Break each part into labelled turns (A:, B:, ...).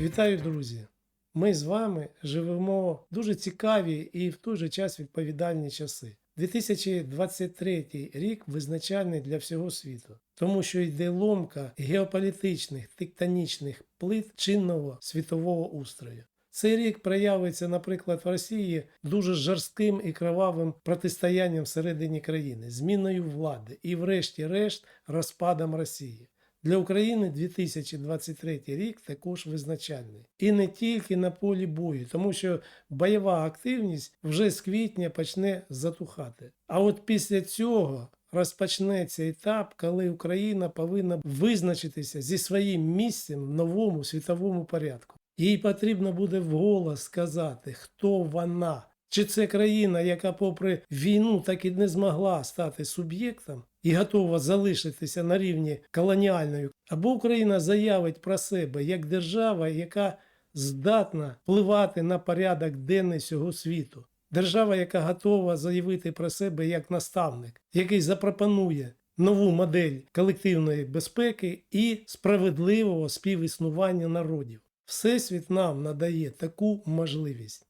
A: Вітаю, друзі! Ми з вами живемо дуже цікаві і в той же час відповідальні часи. 2023 рік визначальний для всього світу, тому що йде ломка геополітичних тектонічних плит чинного світового устрою. Цей рік проявиться, наприклад, в Росії дуже жорстким і кровавим протистоянням всередині країни, зміною влади і, врешті-решт, розпадом Росії. Для України 2023 рік також визначальний. І не тільки на полі бою, тому що бойова активність вже з квітня почне затухати. А от після цього розпочнеться етап, коли Україна повинна визначитися зі своїм місцем в новому світовому порядку. Їй потрібно буде вголос сказати, хто вона. Чи це країна, яка, попри війну, так і не змогла стати суб'єктом і готова залишитися на рівні колоніальної, або Україна заявить про себе як держава, яка здатна впливати на порядок денний цього світу. Держава, яка готова заявити про себе як наставник, який запропонує нову модель колективної безпеки і справедливого співіснування народів. Всесвіт нам надає таку можливість.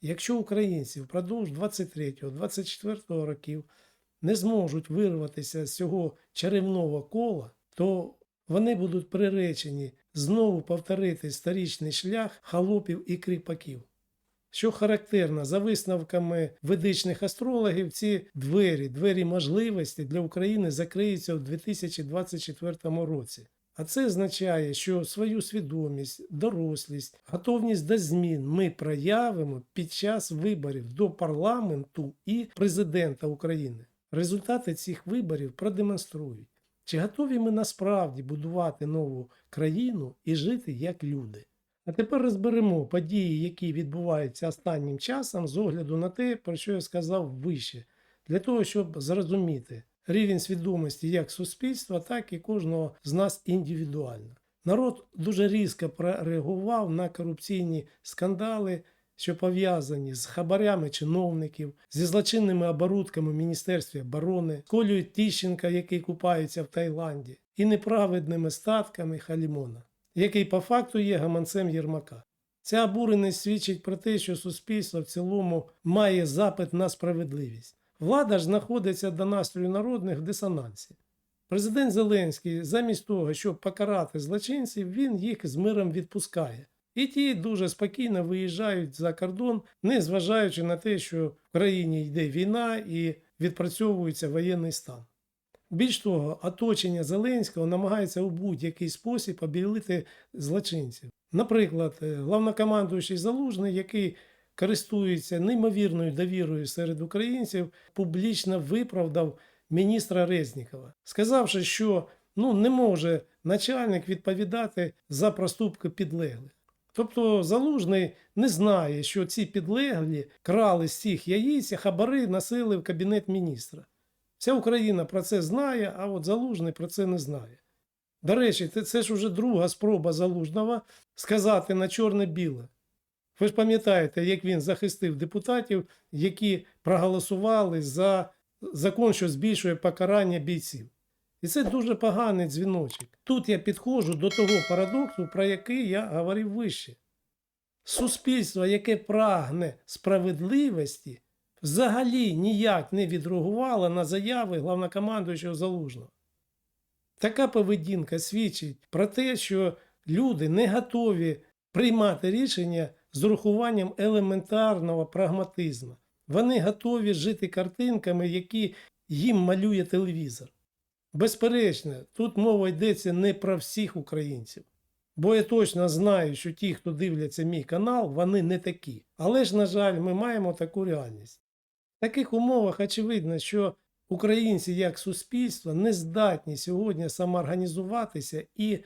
A: Якщо українці впродовж 23-24 років не зможуть вирватися з цього чарівного кола, то вони будуть приречені знову повторити старічний шлях халопів і кріпаків. Що характерно, за висновками ведичних астрологів, ці двері, двері можливості для України закриються у 2024 році. А це означає, що свою свідомість, дорослість, готовність до змін ми проявимо під час виборів до парламенту і президента України. Результати цих виборів продемонструють, чи готові ми насправді будувати нову країну і жити як люди. А тепер розберемо події, які відбуваються останнім часом, з огляду на те, про що я сказав вище, для того, щоб зрозуміти рівень свідомості як суспільства, так і кожного з нас індивідуально. Народ дуже різко прореагував на корупційні скандали, що пов'язані з хабарями чиновників, зі злочинними оборудками в Міністерстві оборони, Колею Тіщенка, який купається в Таїланді, і неправедними статками Халімона, який по факту є гаманцем Єрмака. Ця обуреність свідчить про те, що суспільство в цілому має запит на справедливість. Влада ж знаходиться до настрою народних в дисонансі. Президент Зеленський, замість того, щоб покарати злочинців, він їх з миром відпускає. І ті дуже спокійно виїжджають за кордон, не зважаючи на те, що в країні йде війна і відпрацьовується воєнний стан. Більш того, оточення Зеленського намагається у будь-який спосіб обілити злочинців. Наприклад, е, главнокомандуючий Залужний, який користується неймовірною довірою серед українців, публічно виправдав міністра Резнікова, сказавши, що ну, не може начальник відповідати за проступки підлеглих. Тобто Залужний не знає, що ці підлеглі крали з цих яїць, хабари носили в кабінет міністра. Вся Україна про це знає, а от Залужний про це не знає. До речі, це ж уже друга спроба Залужного сказати на чорне-біле. Ви ж пам'ятаєте, як він захистив депутатів, які проголосували за закон, що збільшує покарання бійців. І це дуже поганий дзвіночок. Тут я підходжу до того парадоксу, про який я говорив вище. Суспільство, яке прагне справедливості, взагалі ніяк не відреагувало на заяви главнокомандуючого Залужного. Така поведінка свідчить про те, що люди не готові приймати рішення з урахуванням елементарного прагматизму. Вони готові жити картинками, які їм малює телевізор. Безперечно, тут мова йдеться не про всіх українців. Бо я точно знаю, що ті, хто дивляться мій канал, вони не такі. Але ж, на жаль, ми маємо таку реальність. В таких умовах очевидно, що українці як суспільство не здатні сьогодні самоорганізуватися і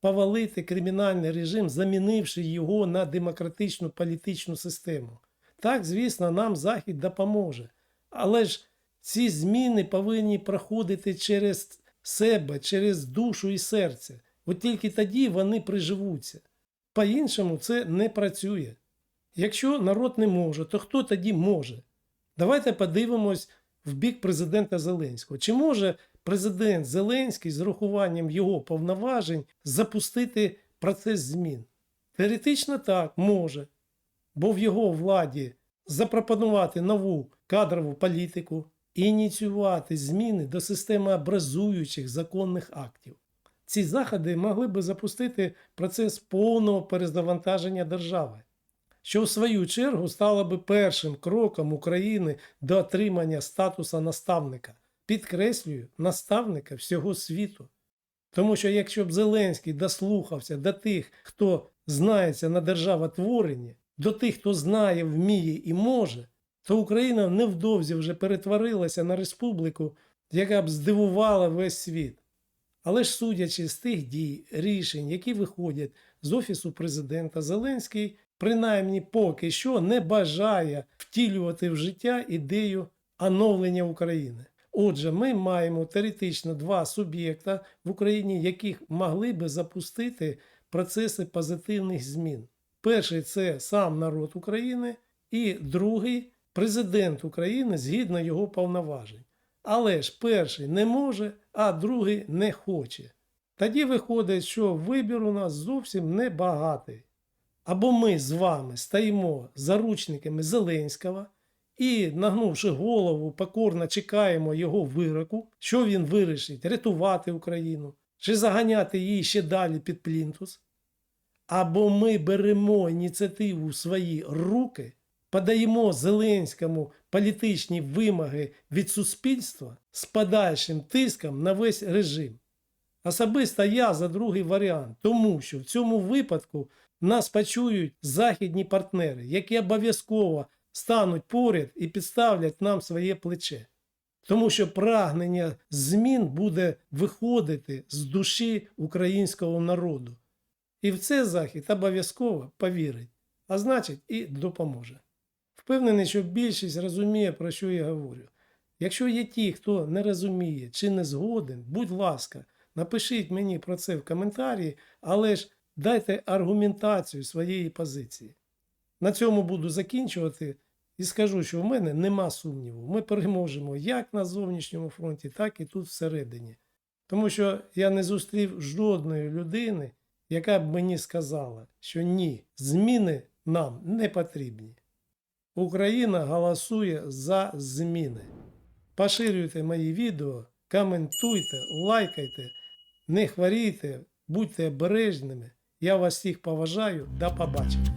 A: повалити кримінальний режим, замінивши його на демократичну політичну систему. Так, звісно, нам Захід допоможе. Але ж ці зміни повинні проходити через себе, через душу і серце. От тільки тоді вони приживуться. По-іншому це не працює. Якщо народ не може, то хто тоді може? Давайте подивимось в бік президента Зеленського. Чи може президент Зеленський з рахуванням його повноважень запустити процес змін? Теоретично так може, бо в його владі запропонувати нову кадрову політику ініціювати зміни до системи образуючих законних актів. Ці заходи могли би запустити процес повного перезавантаження держави, що в свою чергу стало би першим кроком України до отримання статуса наставника. Підкреслюю, наставника всього світу. Тому що якщо б Зеленський дослухався до тих, хто знається на державотворенні, до тих, хто знає, вміє і може, то Україна невдовзі вже перетворилася на республіку, яка б здивувала весь світ. Але ж судячи з тих дій, рішень, які виходять з Офісу президента, Зеленський, принаймні поки що не бажає втілювати в життя ідею оновлення України. Отже, ми маємо теоретично два суб'єкта в Україні, яких могли би запустити процеси позитивних змін. Перший це сам народ України, і другий президент України згідно його повноважень. Але ж перший не може, а другий не хоче. Тоді виходить, що вибір у нас зовсім небагатий. Або ми з вами стаємо заручниками Зеленського і, нагнувши голову, покорно чекаємо його вироку, що він вирішить рятувати Україну чи заганяти її ще далі під плінтус. Або ми беремо ініціативу в свої руки, подаємо Зеленському політичні вимоги від суспільства з подальшим тиском на весь режим. Особисто я за другий варіант, тому що в цьому випадку нас почують західні партнери, які обов'язково стануть поряд і підставлять нам своє плече. Тому що прагнення змін буде виходити з душі українського народу. І в це Захід обов'язково повірить, а значить і допоможе. Впевнений, що більшість розуміє, про що я говорю. Якщо є ті, хто не розуміє чи не згоден, будь ласка, напишіть мені про це в коментарі, але ж дайте аргументацію своєї позиції. На цьому буду закінчувати і скажу, що в мене нема сумніву. Ми переможемо як на зовнішньому фронті, так і тут всередині. Тому що я не зустрів жодної людини, яка б мені сказала, що ні, зміни нам не потрібні. Україна голосує за зміни. Поширюйте мої відео, коментуйте, лайкайте, не хворійте, будьте обережними. Я вас всіх поважаю. До побачення.